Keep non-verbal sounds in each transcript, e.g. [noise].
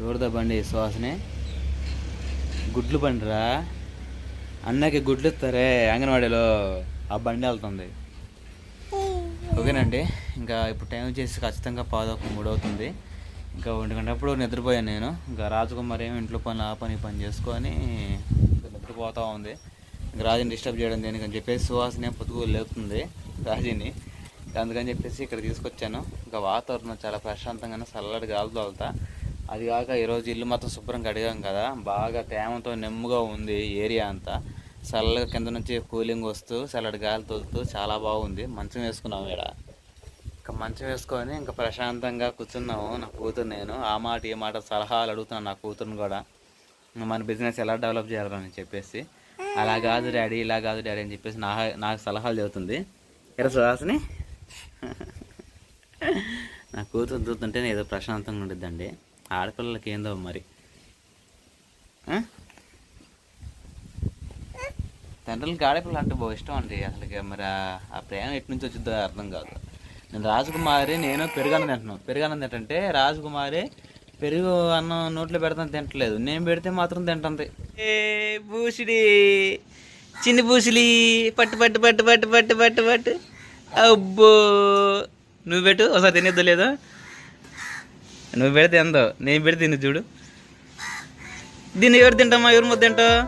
ఎవరిదా బండి సుహాసిని. గుడ్లు బండిరా? అన్నకి గుడ్లు ఇస్తారే అంగన్వాడీలో. ఆ బండి వెళ్తుంది. ఓకేనండి? ఇంకా ఇప్పుడు టైం వచ్చేసి ఖచ్చితంగా పాదొక మూడు అవుతుంది ఇంకా ఒంటి గంటప్పుడు నిద్రపోయాను నేను. ఇంకా రాజకుమార్ ఏమి ఇంట్లో పని ఆ పని పని చేసుకొని ఇంకా నిద్రపోతూ ఉంది. ఇంకా రాజుని డిస్టర్బ్ చేయడం దేనికని చెప్పేసి సువాసనే పొద్దుగు లేపుతుంది రాజుని. అందుకని చెప్పేసి ఇక్కడ తీసుకొచ్చాను. ఇంకా వాతావరణం చాలా ప్రశాంతంగానే చల్లటి గాలి తోలుతా అది కాక ఈరోజు ఇల్లు మొత్తం శుభ్రం కడిగాం కదా. బాగా తేమతో నెమ్ముగా ఉంది ఏరియా అంతా. చల్లగా కింద నుంచి కూలింగ్ వస్తూ చల్లటి గాలి తోలుతూ చాలా బాగుంది. మంచం వేసుకున్నాం ఇక్కడ ఇంకా మంచం వేసుకొని ఇంకా ప్రశాంతంగా కూర్చున్నాము. నా కూతురు నేను. ఆ మాట ఈ మాట సలహాలు అడుగుతున్నాను నా కూతురుని కూడా. మన బిజినెస్ ఎలా డెవలప్ చేయాలని చెప్పేసి. అలా కాదు డాడీ ఇలా కాదు డాడీ అని చెప్పేసి నా నాకు సలహాలు చెబుతుంది. ఎరా సుహాసిని. నా కూతురు చూస్తుంటేనే ఏదో ప్రశాంతంగా ఉండిద్దండి. ఆడపిల్లలకి ఏందో మరి? తండ్రులకి ఆడపిల్ల అంటే బాగా ఇష్టం అండి. అసలు మరి ఆ- ప్రేమ ఎటు నుంచి వచ్చిందో అర్థం కాదు. నేను రాజకుమారి నేను పెరుగన్నం తింటున్నాను. పెరుగన్నం తింటంటే రాజకుమారి పెరుగు అన్నం నోట్లో పెడతాను తింటలేదు. నేను పెడితే మాత్రం తింటుంది. ఏ బూసిడి చిన్ని బూసిలి పట్టు పట్టు పట్టు పట్టు పట్టు పట్టు పట్టు. అబ్బో! నువ్వు పెట్టు. ఒకసారి తినేద్దో లేదో? నువ్వు పెడితే ఎందో నేను పెడితే తిని చూడు. దీన్ని ఎవరు తింటామా? ఎవరు ముద్ద తింటావు?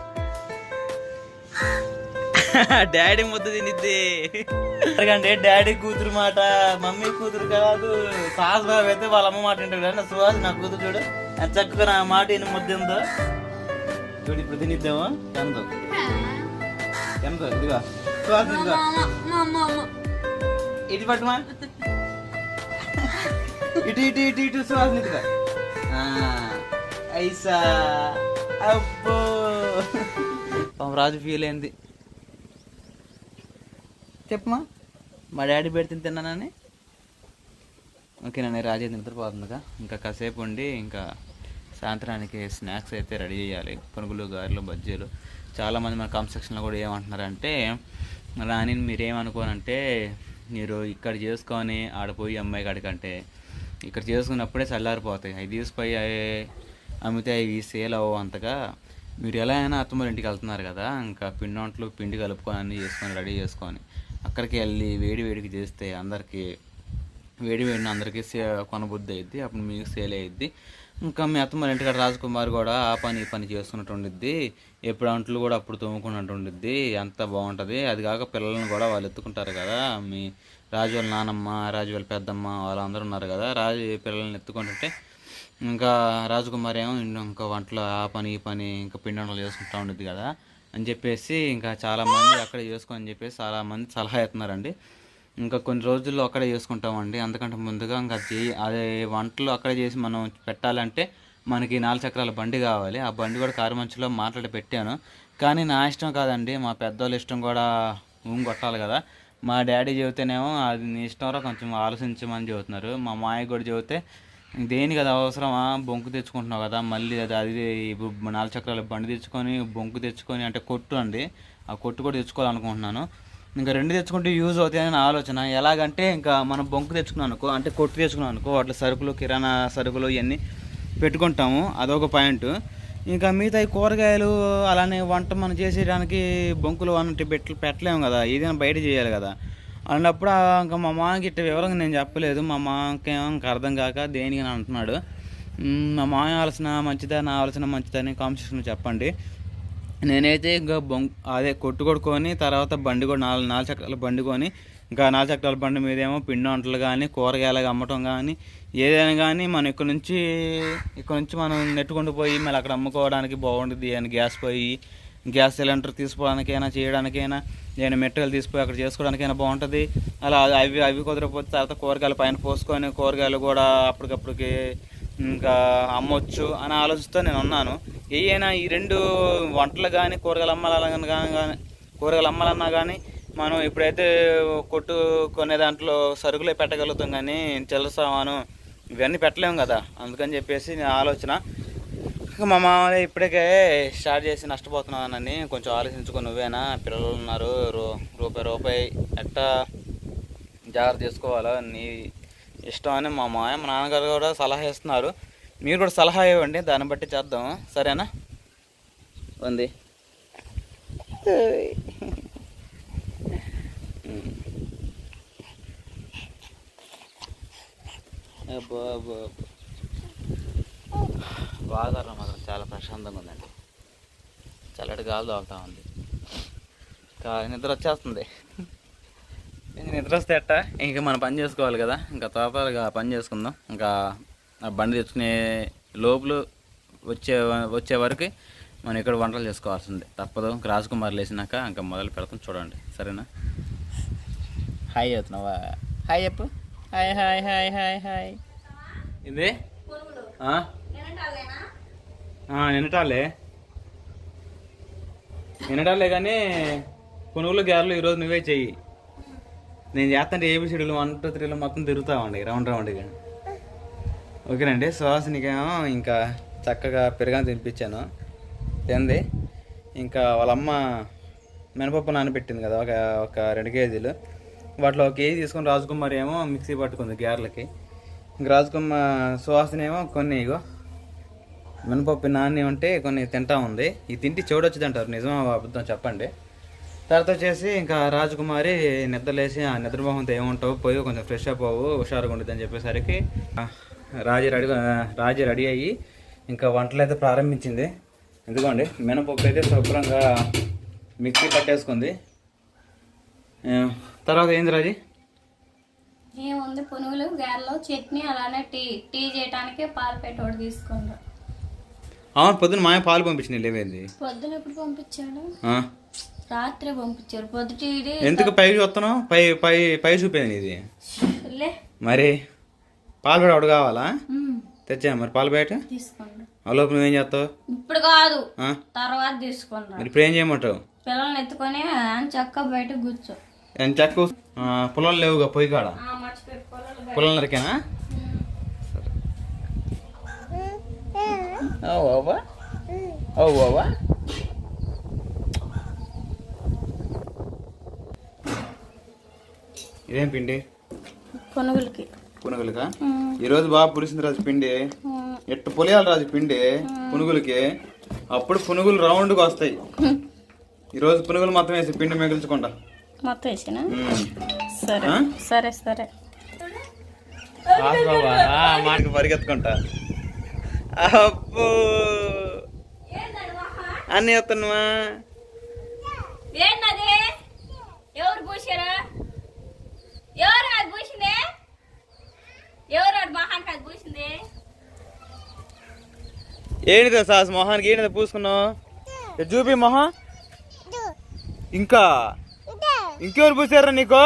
డాడీ ముద్ద తినిద్ది. ఎందుకంటే డాడీ కూతురు మాట మమ్మీ కూతురు కాదు సాస్ బాబు అయితే వాళ్ళ అమ్మ మాట వింటాడు. కానీ సుహాస్ నా కూతురు చూడు. ఎంత చక్కగా నా మాట ఈయన ముద్ద ఎందో చూడు ఇప్పుడు తినిద్దామా? ఎంతో? ఎంతో? ఇదిగా. సుహాస్ ఇదిగా. ఇటు పట్టుమా? ఇటు ఇటు ఇటు ఇటు సుహాస్ ఐసా అబ్బో. పాపం రాజు ఫీల్ అయింది. చెప్పమా మా డాడీ పెడితే తిన్నానని ఓకేనండి రాజే నిద్రపోతుందిగా. ఇంకా కాసేపు ఉండి ఇంకా సాయంత్రానికి స్నాక్స్ అయితే రెడీ చేయాలి. పునుగులు గారెలు బజ్జీలు. చాలామంది మన కామెంట్ కూడా ఏమంటున్నారంటే రాని మీరేమనుకోనంటే మీరు ఇక్కడ చేసుకొని ఆడపోయి అమ్మాయి కాడికంటే ఇక్కడ చేసుకున్నప్పుడే చల్లారిపోతాయి. అవి తీసుకుపోయి అమ్మితే అవి సేల్ అవ్వవు అంతగా. మీరు ఎలా అయినా అత్తమ్మ ఇంటికి వెళ్తున్నారు కదా ఇంకా పిండి వంటలు పిండి కలుపుకొని అన్నీ చేసుకొని రెడీ చేసుకొని అక్కడికి వెళ్ళి వేడి వేడికి చేస్తే అందరికీ వేడి వేడిని అందరికీ సే కొనబుద్ధి అయ్యిద్ది అప్పుడు మీకు సేల్ అయ్యిద్ది ఇంకా మీ అత్తమ్మ ఇంటికాడ రాజకుమార్ కూడా ఆ పని ఈ పని చేసుకున్నట్టు ఉండిద్ది. ఎప్పుడు అంట్లు కూడా అప్పుడు తోముకున్నట్టు ఉండిద్ది. ఎంత బాగుంటుంది. అది కాక పిల్లల్ని కూడా వాళ్ళు ఎత్తుకుంటారు కదా. మీ రాజు వాళ్ళ నానమ్మ రాజు వాళ్ళ పెద్దమ్మ వాళ్ళందరూ ఉన్నారు కదా. రాజు పిల్లల్ని ఎత్తుకుంటుంటే ఇంకా రాజకుమారి ఏమో ఇంకా వంటలు ఆ పని ఈ పని ఇంకా పిండి వంటలు చేసుకుంటా ఉండేది కదా అని చెప్పేసి ఇంకా చాలామంది అక్కడే చేసుకో అని చెప్పేసి చాలామంది సలహా ఇస్తున్నారండి ఇంకా కొన్ని రోజుల్లో అక్కడే చేసుకుంటామండి. అంతకంటే ముందుగా ఇంకా అదే వంటలు అక్కడే చేసి మనం పెట్టాలంటే మనకి నాలుగు చక్రాల బండి కావాలి. ఆ బండి కూడా కారు మంచులో మాట్లాడి పెట్టాను. కానీ నా ఇష్టం కాదండి. మా పెద్దోళ్ళ ఇష్టం కూడా ఊం కొట్టాలి కదా. మా డాడీ చెబితేనేమో అది నీ ఇష్టంరా కొంచెం ఆలోచించమని చెబుతున్నారు. మా మాయ కూడా చెబితే దేనికి అది అవసరమా? బొంకు తెచ్చుకుంటున్నావు కదా మళ్ళీ అది అది ఇప్పుడు నాలుగు చక్రాల బండి తెచ్చుకొని బొంకు తెచ్చుకొని అంటే కొట్టు అండి. ఆ కొట్టు కూడా తెచ్చుకోవాలనుకుంటున్నాను. ఇంకా రెండు తెచ్చుకుంటే యూజ్ అవుతాయని ఆలోచన. ఎలాగంటే ఇంకా మనం బొంకు తెచ్చుకున్నాం అనుకో అంటే కొట్టు తెచ్చుకున్నాం అనుకో అట్లా సరుకులు కిరాణా సరుకులు ఇవన్నీ పెట్టుకుంటాము. అదొక పాయింట్. ఇంకా మిగతా కూరగాయలు అలానే వంట మనం చేసేయడానికి బొంకులు అన్నట్టు పెట్ పెట్టలేము కదా. ఏదైనా బయట చేయాలి కదా. అన్నప్పుడు ఇంకా మా మామకి ఇట్ట వివరంగా నేను చెప్పలేదు. మా మామకి ఇంకా అర్థం కాక దేనికి అని అంటున్నాడు. మా మామ ఆలోచన మంచిదా నా ఆలోచన మంచిదా అని కాంపిటీషన్ చెప్పండి. నేనైతే ఇంకా బొంక్ అదే కొట్టు కొట్టుకొని తర్వాత బండి కూడా నాలుగు నాలుగు చక్రాల బండి కొని ఇంకా నాలుగు చక్రాల బండి మీద ఏమో పిండి వంటలు కానీ కూరగాయలు అమ్మటం కానీ ఏదైనా కానీ మనం ఇక్కడ నుంచి ఇక్కడ నుంచి మనం నెట్టుకుంటూ పోయి మళ్ళీ అక్కడ అమ్ముకోవడానికి బాగుంటుంది. అని గ్యాస్ పోయి గ్యాస్ సిలిండర్ తీసుకోవడానికైనా చేయడానికైనా నేను మెటీరియల్ తీసుకుపోయి అక్కడ చేసుకోవడానికైనా బాగుంటుంది. అలా అవి అవి కుదరకపోతే తర్వాత కూరగాయలు పైన పోసుకొని కూరగాయలు కూడా అప్పటికప్పటికి ఇంకా అమ్మొచ్చు అని ఆలోచిస్తూ నేను ఉన్నాను. ఏయైనా ఈ రెండు వంటలు కానీ కూరగాయలు అమ్మాలన్నా కానీ కూరగాయలు అమ్మాలన్నా కానీ మనం ఇప్పుడైతే కొట్టు కొనే దాంట్లో సరుకులే పెట్టగలుగుతాం కానీ చిల్లర సామాను ఇవన్నీ పెట్టలేము కదా. అందుకని చెప్పేసి నేను ఆలోచన. మా మామయ్య ఇప్పటికే స్టార్ట్ చేసి నష్టపోతున్నానని కొంచెం ఆలోచించుకో నువ్వేనా? పిల్లలు ఉన్నారు రూ రూపాయి రూపాయి ఎట్టా జాగ్రత్త చేసుకోవాలో నీ ఇష్టం అని మా మామ మా నాన్నగారు కూడా సలహా ఇస్తున్నారు. మీరు కూడా సలహా ఇవ్వండి దాన్ని బట్టి చేద్దాం. సరేనా? ఉంది అబ్బో అబ్బో అబ్బో. వాతావరణం మాత్రం చాలా ప్రశాంతంగా ఉందండి. చల్లటి గాలి తాగుతా ఉంది. ఇంకా నిద్ర వచ్చేస్తుంది. ఇంక నిద్ర వస్తే ఎట్ట? ఇంక మనం పని చేసుకోవాలి కదా. ఇంకా త్వరగా పని చేసుకుందాం. ఇంకా ఆ బండి తెచ్చుకునే లోపల వచ్చే వచ్చే వరకు మనం ఇక్కడ వంటలు చేసుకోవాల్సిందే. తప్పదు. ఇంక రాజకుమార్ లేచినాక ఇంకా మొదలు పెడతాం. చూడండి. సరేనా? హాయ్ అవుతున్నావా హాయ్ చెప్పు. Hi hi hi hi hi. ఇది నిన్నటాలే నిన్నటాలే కానీ కొనుగోలు గ్యారెలు ఈరోజు నువ్వే చెయ్యి. నేను చేస్తాంటే ఏబిసిడీలు వన్ టూ త్రీలో మొత్తం తిరుగుతామండి రౌండ్ రౌండ్గా ఓకేనండి సుహాసినికేమో ఇంకా చక్కగా పెరుగని తినిపించాను. తింది ఇంకా వాళ్ళ అమ్మ మినపప్పు నానబెట్టింది కదా ఒక ఒక రెండు కేజీలు. వాటిలో ఒక కేజీ తీసుకొని రాజకుమారి ఏమో మిక్సీ పట్టుకుంది గ్యార్లకి. ఇంక రాజకుమార్ సువాసన ఏమో కొన్ని ఇగో మినపప్పు నాని ఉంటే కొన్ని తింటా ఉంది. ఈ తింటి చెవుడొచ్చింది అంటారు నిజమా అబద్ధం చెప్పండి. తర్వాత వచ్చేసి ఇంకా రాజకుమారి నిద్రలేసి ఆ నిద్రమోహంతో ఏముంటావు పోయి కొంచెం ఫ్రెష్ అప్ అవ్వు హుషారుగా ఉండదు అని చెప్పేసరికి రాజు రెడీ రాజు రెడీ అయ్యి ఇంకా వంటలు అయితే ప్రారంభించింది. ఎందుకండి మినపప్పు అయితే శుభ్రంగా మిక్సీ పట్టేసుకుంది. తర్వాత ఏంది రాజీ ఏముంది పునుగులు గారెలు చట్నీ అలానే టీ. టీ చేయడానికి పాలు పెట్టోడు తీసుకుంటా అవును పొద్దున్న మాయ పాలు పంపించింది లేవేంది పొద్దున ఎప్పుడు పంపించాడు? రాత్రి పంపించారు పొద్దుటి ఎందుకు పై చూస్తున్నావు? పై పై పై చూపేది ఇది మరి పాలు కూడా ఒకటి కావాలా? తెచ్చా మరి పాలు బయట? తీసుకోండి. ఆ లోపు నువ్వేం చేస్తావు? ఇప్పుడు కాదు? తర్వాత తీసుకుంటా మరి ఇప్పుడు ఏం చేయమంటావు? పిల్లల్ని ఎత్తుకొని చక్క బయట కూర్చో. ఎంత చెక్క పొలాలు లేవుగా పొయ్యి కాడ? ఆ, మర్చిపెట్టుకోవాలి పొలం నరికేనా? ఓ బాబా ఓ బాబా ఇదేం పిండి? పునుగులకి ఉమ్, ఈరోజు బాగా పులిసింది రాజు పిండి. ఎట్టు పొలియాలి రాజు పిండి పునుగులకి అప్పుడు పునుగులు రౌండ్గా వస్తాయి. ఈరోజు పునుగులు మొత్తం వేసి పిండి మిగిల్చకుండా. మొత్తం వేసినా. సరే? సరే సరే. మాటకి పరిగెత్తుకుంటా. అబ్బో. అన్నీ వస్తున్నావా? ఏంటది ఎవరు పూసారా ఎవరు అది పూసింది? ఎవరు అది మహానికి అది పూసింది? ఏంటిదో సాస్ మొహానికి? ఏంటిదో పూసుకున్నావు? ఇది చూపి మొహం. ఇంకా? ఇంకెవరు పూసారా నీకు?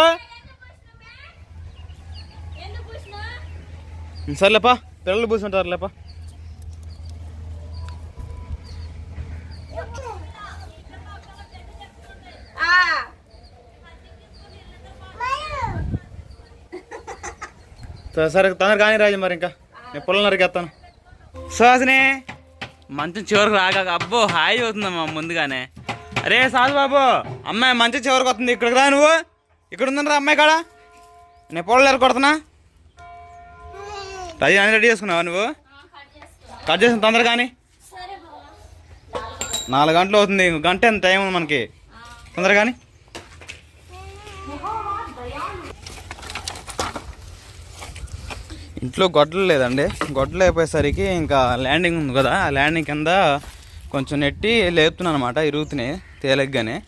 సర్లేపా పిల్లలు పూసుంటారు లేపా. సరే తొందరగా కానీ రాజు మరి ఇంకా. నేను పొలం నరికేస్తాను అసనే మంచం చివరికి రాగా అబ్బో హాయి అవుతుందమ్మా ముందుగానే. అరే సాధు బాబు అమ్మాయి మంచి చివరికి వస్తుంది. ఇక్కడికి రా నువ్వు. ఇక్కడ ఉందండి అమ్మాయి కాడ. నేను పొలం కొడుతున్నా. రాజు అని రెడీ చేసుకున్నావా నువ్వు? కట్ చేసిన తొందర కానీ నాలుగు గంటలు అవుతుంది. గంట ఎంత టైం ఉంది మనకి? తొందర కానీ ఇంట్లో గొడ్డలు లేదండి. గొడ్డలు అయిపోయేసరికి ఇంకా ల్యాండింగ్ ఉంది కదా. ఆ ల్యాండింగ్ కింద కొంచెం నెట్టి లేపుతున్నాను అనమాట ఇరుగుతున్నాయి తేలిగ్గానే.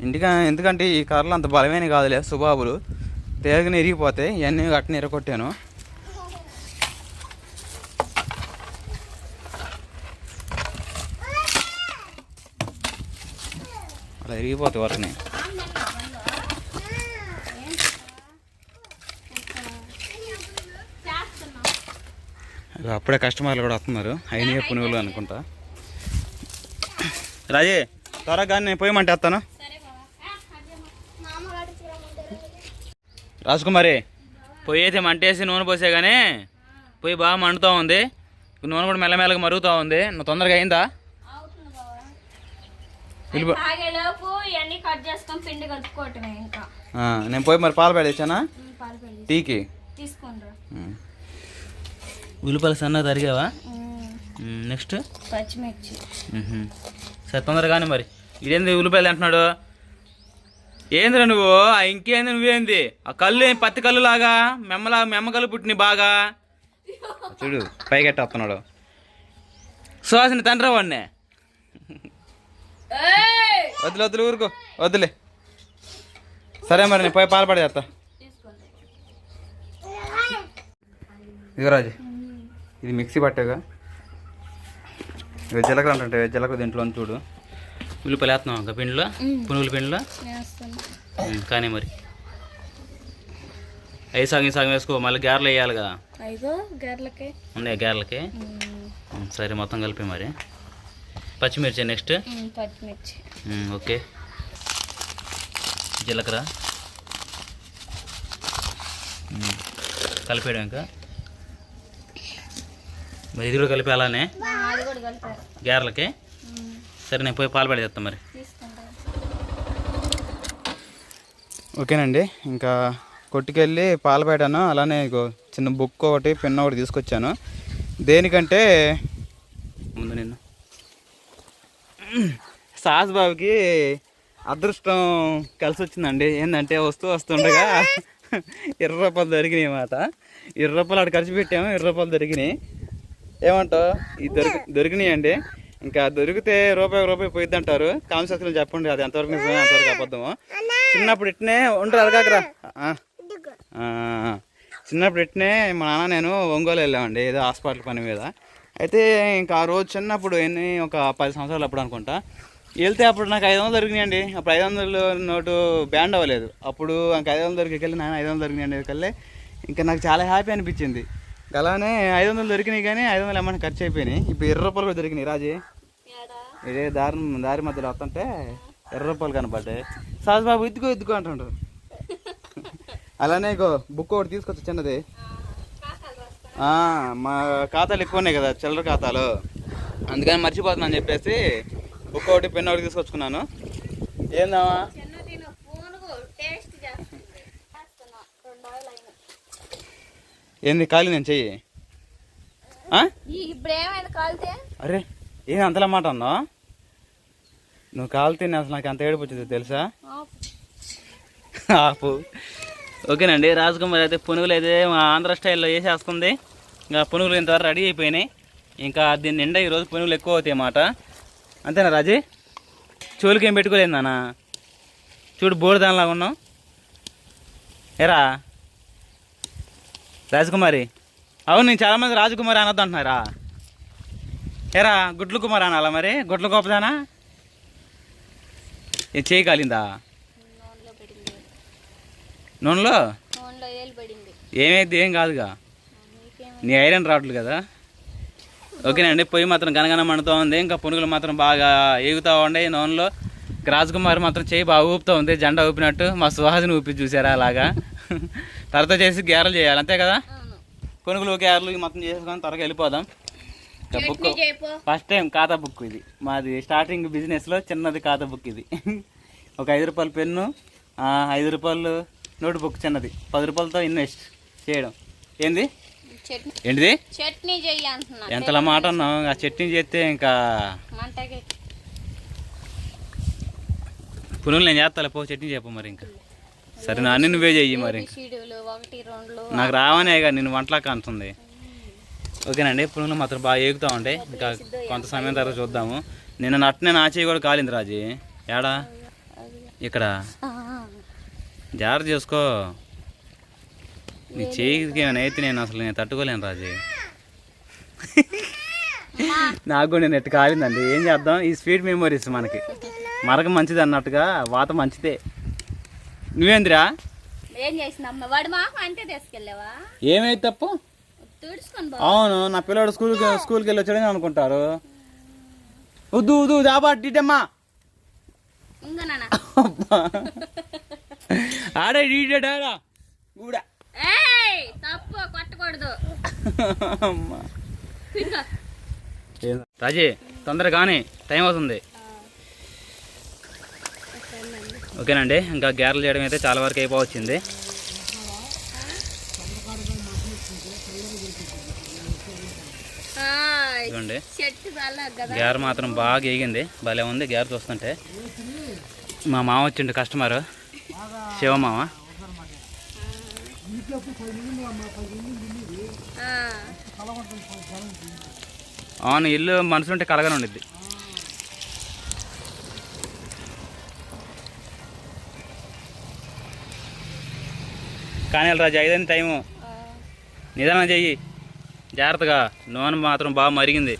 ఇంటికా ఎందుకంటే ఈ కర్రలు అంత బలమైన కాదులే సుబాబులు. తేలిగ్గా ఇరిగిపోతాయి ఇవన్నీ గట్టని ఇరగొట్టాను. అలా ఇరిగిపోతాయి వరకునే. అప్పుడే కస్టమర్లు కూడా వస్తున్నారు. అయినా పునుగులు అనుకుంటా. రాజే త్వరగా కానీ నేను పోయమంటే వస్తాను రాజకుమారి పొయ్యి అయితే మంటేసి నూనె పోసే కానీ పొయ్యి బాగా మండుతూ ఉంది. నూనె కూడా మెల్లమెల్లగా మరుగుతూ ఉంది. నువ్వు తొందరగా అయిందా? అవుతుంది బాబా వెళ్ళిపో తాగేలోపు ఇవన్నీ కట్ చేసుకొని పిండి కలుపుకోవటమే ఇంకా. ఆ, నేను పోయి మరి పాలు పెళ్ళి టీకి. ఉల్లిపాయలు సన్న తరిగావా? నెక్స్ట్? పచ్చిమిర్చి. సరే తొందరగానే మరి. ఇదేంది ఉల్లిపాయలు అంటున్నాడు? ఏందిరా నువ్వు? ఆ ఇంకేంది నువ్వేంది? ఆ కళ్ళు ఏం పత్తి కళ్ళు లాగా మెమ్మలా మెమ్మ కళ్ళు పుట్టిన బాగా? చూడు పైకెట్ట వస్తున్నాడు. సుహాసిని తండ్రి వాడినే. ఏయ్! వద్దులే వద్దులే ఊరుకో. వద్దులే సరే మరి నేను పోయి పాలు పడేస్తా తీసుకోండి ఇదిగో రాజు ఇది మిక్సీ పట్టేగా. ఇవి జీలకర్ర అంటే జీలకర్ర దీంట్లో ఉంది చూడు. ఉల్లిపాయలు వేస్తున్నాం ఒక పిండిలో పునుగుల పిండిలో? కానీ మరి. అవి సగం సగం వేసుకో మళ్ళీ గారెలు వేయాలి కదా ఐదో ఉన్నాయి గారెలకి? సరే మొత్తం కలిపి మరి. పచ్చిమిర్చి నెక్స్ట్? పచ్చిమిర్చి. ఓకే. జీలకర్ర. కలిపేయడం ఇంకా. మరి ఇది కూడా కలిపి అలానే? గారెలకి? సరే నేను పోయి పాలు పడేస్తాను మరి. ఓకేనండి ఇంకా కొట్టుకెళ్ళి పాలు పెట్టాను. అలానే ఇగో చిన్న బుక్ ఒకటి పెన్ ఒకటి తీసుకొచ్చాను. దేనికంటే ముందు నిన్ను. సాస్ బాబుకి అదృష్టం కలిసి వచ్చిందండి ఏంటంటే వస్తూ వస్తుండగా ఇరవై రూపాయలు దొరికినాయి మాట ఇరవై రూపాయలు అక్కడ ఖర్చు పెట్టాము ఇరవై రూపాయలు దొరికినాయి. ఏమంటావు? ఈ దొరికి దొరికినాయి అండి ఇంకా దొరికితే రూపాయి రూపాయి పోయిద్ది అంటారు కామెంట్ సెక్షన్లో చెప్పండి అది ఎంతవరకు నిజమే అంతవరకు అబద్ధము. చిన్నప్పుడు ఇట్నే ఉండరు అరగాకరా చిన్నప్పుడు ఇట్నే మా నాన్న నేను ఒంగోలు వెళ్ళామండి ఏదో హాస్పిటల్ పని మీద. అయితే ఇంకా ఆ రోజు చిన్నప్పుడు ఎన్ని ఒక పది సంవత్సరాలు అప్పుడు అనుకుంటా. వెళ్తే అప్పుడు నాకు ఐదు వందలు దొరికినాయండి. అప్పుడు ఐదు వందలు నోటు బ్యాండ్ అవ్వలేదు. అప్పుడు ఇంకా ఐదు వందలు దొరికెళ్ళి నాయన ఐదు వందలు దొరికినాయండి. వెళ్ళి ఇంకా నాకు చాలా హ్యాపీ అనిపించింది. అలానే ఐదు వందలు దొరికినాయి కానీ ఐదు వందలు ఏమన్నా ఖర్చు అయిపోయినాయి. ఇప్పుడు ఇరవై రూపాయలు కూడా దొరికినాయి రాజీ. ఇదే దారి దారి మధ్యలో వస్తుంటే ఇరవై రూపాయలు కనపడ్డాయి. సాస్ బాబు ఇద్దుకో ఇద్దుకో అంటుండ్రు అలానే ఇగో బుక్ ఒకటి తీసుకొచ్చి చిన్నది. మా ఖాతాలు ఎక్కువ ఉన్నాయి కదా చిల్లర ఖాతాలు. అందుకని మర్చిపోతున్నాను చెప్పేసి బుక్ ఒకటి పెన్ ఒకటి తీసుకొచ్చుకున్నాను. ఏందామా చిన్న తిను పూనుగు టేస్ట్ చేస్తుంది చేస్తున్నా రెండు ఆయిల్ అయినా ఏంది ఖాళీ నేను చెయ్యి? అరే ఏం అంతలా మాట అన్నా నువ్వు కాలితే అసలు నాకు అంత ఏడుపు వచ్చింది తెలుసా? ఆపు. ఓకేనండి రాజకుమారి అయితే పునుగులు అయితే మా ఆంధ్ర స్టైల్లో వేసేస్తుంది ఇంకా పునుగులు ఇంతవరకు రెడీ అయిపోయినాయి. ఇంకా దీని నిండా ఈరోజు పునుగులు ఎక్కువ అవుతాయి అన్నమాట. అంతేనా రాజీ? చెవులకి ఏం పెట్టుకోలేదు నాన్న. చూడు బోర్డు దానిలాగా ఉన్నావు. ఏరా? రాజకుమారి. అవును నేను చాలామంది రాజకుమారి అనొద్దు అంటున్నారా? ఏరా గుడ్లు కుమార్ అనాలా మరి? గుడ్ల గొప్పదానా ఇది చేయి కాలిందా? నూనెలో? ఏమైంది? ఏం కాదుగా? నీ ఐరన్ రావట్లేదు కదా? ఓకేనండి పొయ్యి మాత్రం గనగన మండుతూ ఉంది. ఇంకా పునుగులు మాత్రం బాగా ఏగుతూ ఉండే నూనెలో. రాజకుమారి మాత్రం చేయి బాగా ఊపుతూ ఉంది జెండా ఊపినట్టు. మా సుహాసిని ఊపి చూసారా అలాగా? తర్వాత చేసి గ్యారెలు చేయాలి అంతే కదా? గ్యారెలు ఇవి మొత్తం చేసుకొని త్వరగా వెళ్ళిపోదాం. ఇంకా బుక్ ఫస్ట్ టైం ఖాతా బుక్ ఇది. మాది స్టార్టింగ్ బిజినెస్లో చిన్నది ఖాతా బుక్ ఇది. [laughs] ఒక ఐదు రూపాయల పెన్ను ఐదు రూపాయలు నోట్ బుక్ చిన్నది. పది రూపాయలతో ఇన్వెస్ట్ చేయడం. ఏంది? ఏంటిది? చట్నీ ఎంతలా మాట అన్నాం ఆ చట్నీ చేస్తే ఇంకా పునుగులు నేను చేస్తాలే పో చట్నీ చెప్పు మరి ఇంకా. సరే నా అన్ని నువ్వే చెయ్యి మరి నాకు రావనే ఇక నేను వంటలాగా అంటుంది. ఓకేనండి పునుగులు మాత్రం బాగా ఏగుతూ ఉంటాయి ఇంకా కొంత సమయం తర్వాత చూద్దాము. నిన్న నట్టనే నా చేయి కూడా కాలింది రాజీ. ఏడా ఇక్కడ. జాగ్రత్త చేసుకో. నీ చేయికి ఏమైనా అయితే నేను అసలు నేను తట్టుకోలేను రాజీ. నాకు కూడా నేను ఎట్టు కాలిందండి. ఏం చేద్దాం? ఈ స్వీట్ మెమరీస్ మనకి. మరక మంచిది అన్నట్టుగా వాత మంచిదే. నువ్వేందిరా? ఏం వాడు మాకు తీసుకెళ్ళావా? ఏమైతే తప్పు? అవును నా పిల్లడు స్కూల్కి స్కూల్కి వెళ్ళి వచ్చాడని అనుకుంటారు. వద్దు వద్దు దాబా డీటమ్మా. ఇంకా నాన్న. ఆడే డీటాడా కూడా తప్పు కొట్టకూడదు. రాజీ తొందరగానే టైం అవుతుంది. ఓకేనండి ఇంకా గ్యారెలు చేయడం అయితే చాలా వరకు అయిపోవచ్చింది. కదా. గ్యార్ మాత్రం బాగా ఎగింది భలే ఉంది గ్యార్ చూస్తుంటే. మా మామ వచ్చిండు కస్టమర్ శివమామ అవును ఇల్లు మనసు ఉంటే కానీ రాజు ఐదని టైము. నిదానం చెయ్యి. జాగ్రత్తగా. నూనె మాత్రం బాగా మరిగింది.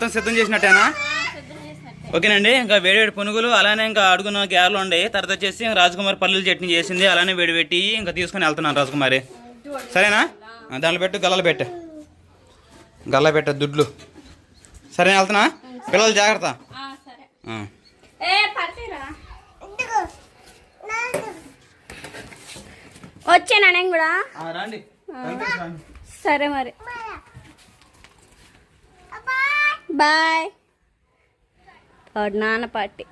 మొత్తం సిద్ధం చేసినట్టేనా? ఓకేనండి ఇంకా వేడివేడి పునుగులు అలానే ఇంకా అడుగున గ్యార్లు ఉండే తర్వాత వచ్చేసి రాజకుమారి పల్లీల చట్నీ చేసింది అలానే వేడి పెట్టి ఇంకా తీసుకొని వెళ్తున్నాను రాజకుమారి. సరేనా? దాంట్లో పెట్టు గల్లలు పెట్టు. గల్ల పెట్ట దుడ్లు. సరే వెళ్తున్నా? పిల్లలు జాగ్రత్త. ఆ, సరే. ఆ. ఏ పట్టిరా వచ్చానా నేను కూడా? రండి. సరే మరి. బాయ్. నాన్న పార్టీ.